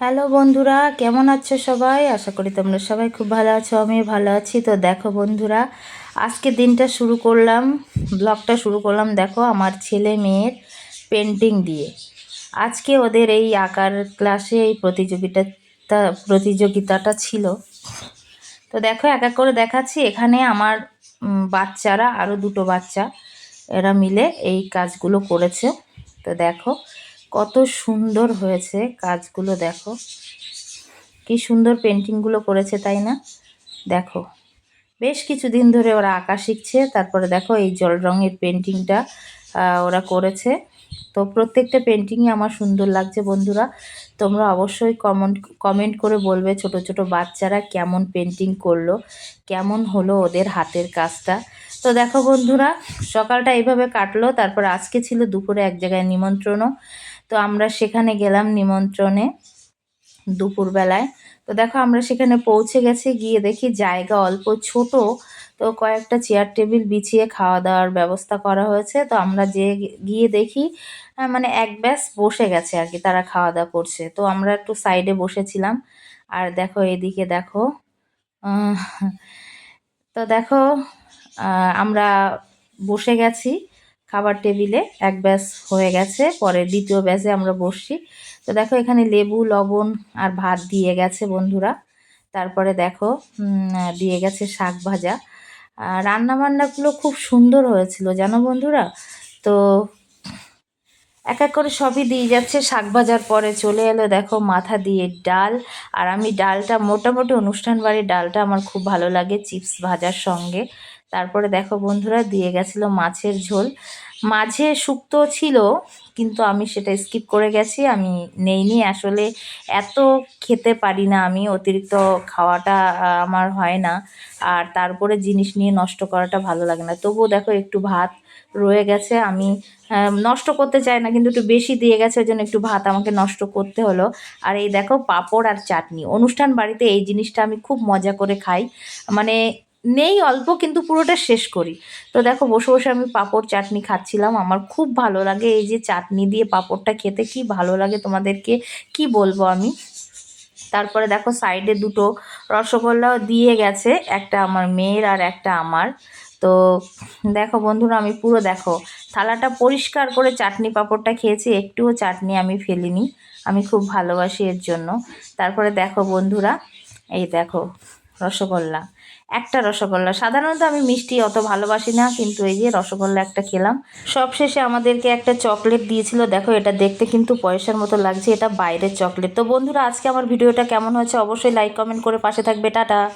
Hello বন্ধুরা, কেমন আছো সবাই? আশা করি তোমরা সবাই খুব ভালো আছো আমি ভালো আছি। তো দেখো বন্ধুরা, আজকে দিনটা শুরু করলাম, ব্লগটা শুরু করলাম দেখো আমার ছেলে মেয়ের পেন্টিং দিয়ে। আজকে ওদের এই আঁকার ক্লাসে এই প্রতিযোগিতা প্রতিযোগিতাটা ছিল। তো দেখো এক এক করে দেখাচ্ছি, এখানে আমার বাচ্চারা আরও দুটো বাচ্চা, এরা মিলে এই কাজগুলো করেছে। তো দেখো কত সুন্দর হয়েছে কাজগুলো, দেখো। কি সুন্দর পেন্টিংগুলো করেছে, তাই না? দেখো, বেশ কিছুদিন ধরে ওরা আঁকা শিখছে। তারপরে দেখো, এই জল রঙের পেন্টিংটা ওরা করেছে। তো প্রত্যেকটা পেন্টিংই আমার সুন্দর লাগছে, বন্ধুরা। তোমরা অবশ্যই কমেন্ট কমেন্ট করে বলবে ছোট ছোট বাচ্চারা কেমন পেন্টিং করল, কেমন হলো ওদের হাতের কাজটা। তো দেখো, বন্ধুরা, সকালটা এইভাবে কাটলো। তারপর আজকে ছিল দুপুরে এক জায়গায় নিমন্ত্রণও। তো আমরা সেখানে গেলাম নিমন্ত্রণে দুপুরবেলায়। তো দেখো আমরা সেখানে পৌঁছে গেছি, গিয়ে দেখি জায়গা অল্প ছোট, তো কয়েকটা চেয়ার টেবিল বিছিয়ে খাওয়া দাওয়ার ব্যবস্থা করা হয়েছে। তো আমরা যে গিয়ে দেখি মানে এক ব্যাস বসে গেছে আর কি, তারা খাওয়া দাওয়া করছে। তো আমরা একটু সাইডে বসেছিলাম। আর দেখো এদিকে দেখো তো দেখো আমরা বসে গেছি। খাবার টেবিলে এক ব্যাস হয়ে গেছে, পরে দ্বিতীয় ব্যাসে আমরা বসছি। তো দেখো এখানে লেবু, লবণ আর ভাত দিয়ে গেছে বন্ধুরা। তারপরে দেখো দিয়ে গেছে শাক ভাজা। রান্নাবান্নাগুলো খুব সুন্দর হয়েছিল, জানো বন্ধুরা? তো এক এক করে সবই দিয়ে যাচ্ছে, শাক ভাজার পরে চলে এলো দেখো মাথা দিয়ে ডাল। আর আমি ডালটা, মোটামুটি অনুষ্ঠান বাড়ির ডালটা আমার খুব ভালো লাগে, চিপস ভাজার সঙ্গে। তারপরে দেখো বন্ধুরা দিয়ে গেছিল মাছের ঝোল। মাঝে শুক্তো ছিল, কিন্তু আমি সেটা স্কিপ করে গেছি, আমি নেইনি। আসলে এত খেতে পারি না আমি, অতিরিক্ত খাওয়াটা আমার হয় না। আর তারপরে জিনিস নিয়ে নষ্ট করাটা ভালো লাগে না। তবুও দেখো একটু ভাত রয়ে গেছে, আমি নষ্ট করতে চাই না, কিন্তু একটু বেশি দিয়ে গেছে, ওই জন্য একটু ভাত আমাকে নষ্ট করতে হলো। আর এই দেখো পাঁপড় আর চাটনি। অনুষ্ঠান বাড়িতে এই জিনিসটা আমি খুব মজা করে খাই। মানে নেই অল্প, কিন্তু পুরোটা শেষ করি। তো দেখো, বসে বসে আমি পাঁপড় চাটনি খাচ্ছিলাম। আমার খুব ভালো লাগে এই যে চাটনি দিয়ে পাঁপড়টা খেতে, কি ভালো লাগে তোমাদেরকে, কি বলব আমি? তারপরে দেখো, সাইডে দুটো রসগোল্লাও দিয়ে গেছে, একটা আমার মেয়ের আর একটা আমার। তো দেখো বন্ধুরা, আমি পুরো দেখো, থালাটা পরিষ্কার করে চাটনি পাঁপড়টা খেয়েছি, একটুও চাটনি আমি ফেলিনি। আমি খুব ভালোবাসি এর জন্য। তারপরে দেখো বন্ধুরা, এই দেখো রসগোল্লা। একটা রসগোল্লা। সাধারণত আমি মিষ্টি অত ভালোবাসি না, কিন্তু এই যে রসগোল্লা একটা খেলাম। সবশেষে আমাদেরকে একটা চকলেট দিয়েছিল। দেখো, এটা দেখতে কিন্তু পয়সার মতো লাগছে। এটা বাইরের চকলেট। তো বন্ধুরা, আজকে আমার ভিডিওটা কেমন হয়েছে অবশ্যই লাইক কমেন্ট করে পাশে থাকবে। টাটা!